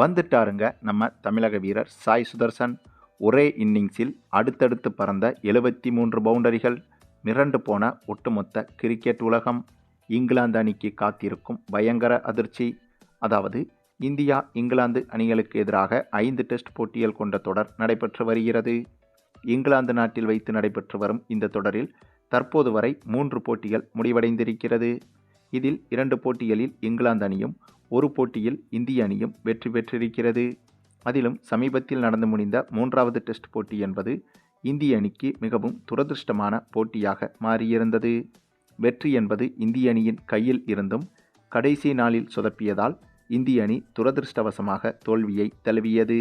வந்துட்டாருங்க நம்ம தமிழக வீரர் சாய் சுதர்சன். ஒரே இன்னிங்ஸில் அடுத்தடுத்து பறந்த எழுபத்தி மூன்று பவுண்டரிகள் மிரண்டு போன ஒட்டுமொத்த கிரிக்கெட் உலகம். இங்கிலாந்து அணிக்கு காத்திருக்கும் பயங்கர அதிர்ச்சி. அதாவது இந்தியா இங்கிலாந்து அணிகளுக்கு எதிராக ஐந்து டெஸ்ட் போட்டிகள் கொண்ட தொடர் நடைபெற்று வருகிறது. இங்கிலாந்து நாட்டில் வைத்து நடைபெற்று வரும் இந்த தொடரில் தற்போது வரை மூன்று போட்டிகள் முடிவடைந்திருக்கிறது. இதில் இரண்டு போட்டிகளில் இங்கிலாந்து அணியும் ஒரு போட்டியில் இந்திய அணியும் வெற்றி பெற்றிருக்கிறது. அதிலும் சமீபத்தில் நடந்து முடிந்த மூன்றாவது டெஸ்ட் போட்டி என்பது இந்திய அணிக்கு மிகவும் துரதிருஷ்டமான போட்டியாக மாறியிருந்தது. வெற்றி என்பது இந்திய அணியின் கையில் இருந்தும் கடைசி நாளில் சொதப்பியதால் இந்திய அணி துரதிருஷ்டவசமாக தோல்வியை தழுவியது.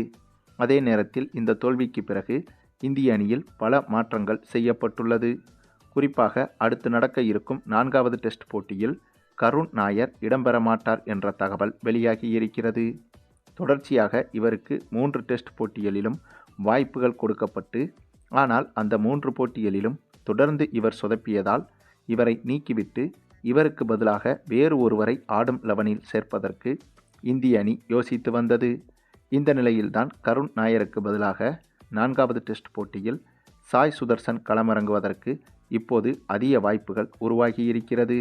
அதே நேரத்தில் இந்த தோல்விக்கு பிறகு இந்திய அணியில் பல மாற்றங்கள் செய்யப்பட்டுள்ளது. குறிப்பாக அடுத்து நடக்க இருக்கும் நான்காவது டெஸ்ட் போட்டியில் கருண் நாயர் இடம்பெற மாட்டார் என்ற தகவல் வெளியாகி இருக்கிறது தொடர்ச்சியாக இவருக்கு மூன்று டெஸ்ட் போட்டிகளிலும் வாய்ப்புகள் கொடுக்கப்பட்டு ஆனால் அந்த மூன்று போட்டிகளிலும் தொடர்ந்து இவர் சொதப்பியதால் இவரை நீக்கிவிட்டு இவருக்கு பதிலாக வேறு ஒருவரை ஆடும் லெவனில் சேர்ப்பதற்கு இந்திய அணி யோசித்து வந்தது. இந்த நிலையில்தான் கருண் நாயருக்கு பதிலாக நான்காவது டெஸ்ட் போட்டியில் சாய் சுதர்சன் களமிறங்குவதற்கு இப்போது அதிக வாய்ப்புகள் உருவாகியிருக்கிறது.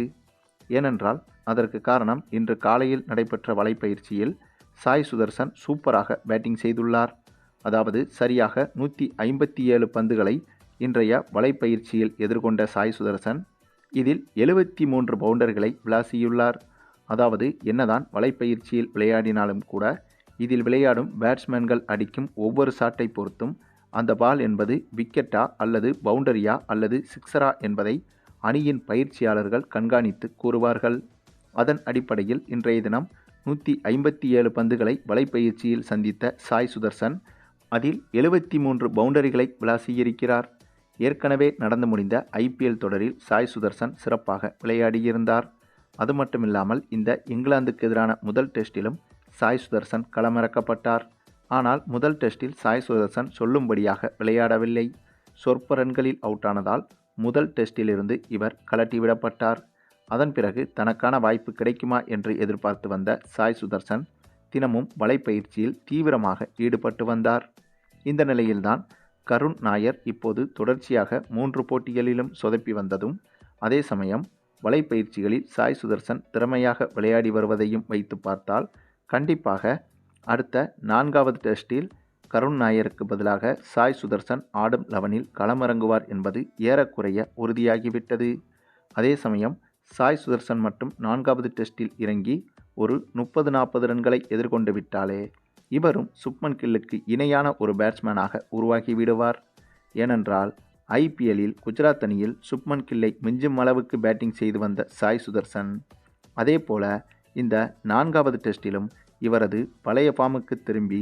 ஏனென்றால் அதற்கு காரணம் இன்று காலையில் நடைபெற்ற வலைப்பயிற்சியில் சாய் சுதர்சன் சூப்பராக பேட்டிங் செய்துள்ளார். அதாவது சரியாக நூற்றி ஐம்பத்தி ஏழு பந்துகளை இன்றைய வலைப்பயிற்சியில் எதிர்கொண்ட சாய் சுதர்சன் இதில் எழுபத்தி மூன்று பவுண்டர்களை விளாசியுள்ளார். அதாவது என்னதான் வலைப்பயிற்சியில் விளையாடினாலும் கூட இதில் விளையாடும் பேட்ஸ்மேன்கள் அடிக்கும் ஒவ்வொரு ஷாட்டை பொறுத்தும் அந்த பால் என்பது விக்கெட்டா அல்லது பவுண்டரியா அல்லது சிக்ஸரா என்பதை அணியின் பயிற்சியாளர்கள் கண்காணித்து கூறுவார்கள். அதன் அடிப்படையில் இன்றைய தினம் நூற்றி ஐம்பத்தி ஏழு பந்துகளை வலைப்பயிற்சியில் சந்தித்த சாய் சுதர்சன் அதில் எழுபத்தி மூன்று பவுண்டரிகளை விளாசியிருக்கிறார். ஏற்கனவே நடந்து முடிந்த ஐபிஎல் தொடரில் சாய் சுதர்சன் சிறப்பாக விளையாடியிருந்தார். அது மட்டுமில்லாமல் இந்த இங்கிலாந்துக்கு எதிரான முதல் டெஸ்டிலும் சாய் சுதர்சன் களமிறக்கப்பட்டார். ஆனால் முதல் டெஸ்டில் சாய் சுதர்சன் சொல்லும்படியாக விளையாடவில்லை. சொற்ப ரன்களில் அவுட்டானதால் முதல் டெஸ்டிலிருந்து இவர் கலட்டிவிடப்பட்டார் அதன் பிறகு தனக்கான வாய்ப்பு கிடைக்குமா என்று எதிர்பார்த்து வந்த சாய் சுதர்சன் தினமும் வலைப்பயிற்சியில் தீவிரமாக ஈடுபட்டு வந்தார். இந்த நிலையில்தான் கருண் நாயர் இப்போது தொடர்ச்சியாக மூன்று போட்டிகளிலும் சொதப்பி வந்ததும் அதே சமயம் வலைப்பயிற்சிகளில் சாய் சுதர்சன் திறமையாக விளையாடி வருவதையும் வைத்து பார்த்தால் கண்டிப்பாக அடுத்த நான்காவது டெஸ்டில் கருண் நாயருக்கு பதிலாக சாய் சுதர்சன் ஆடும் லெவனில் களமிறங்குவார் என்பது ஏறக்குறைய உறுதியாகிவிட்டது. அதே சமயம் சாய் சுதர்சன் மட்டும் நான்காவது டெஸ்டில் இறங்கி ஒரு முப்பது நாற்பது ரன்களை எதிர்கொண்டு விட்டாலே இவரும் சுப்மன் கில்லுக்கு இணையான ஒரு பேட்ஸ்மேனாக உருவாகி விடுவார். ஏனென்றால் ஐபிஎல்லில் குஜராத் அணியில் சுப்மன் கில்லை மிஞ்சும் அளவுக்கு பேட்டிங் செய்து வந்த சாய் சுதர்சன் அதே போல இந்த நான்காவது டெஸ்டிலும் இவரது பழைய ஃபார்முக்கு திரும்பி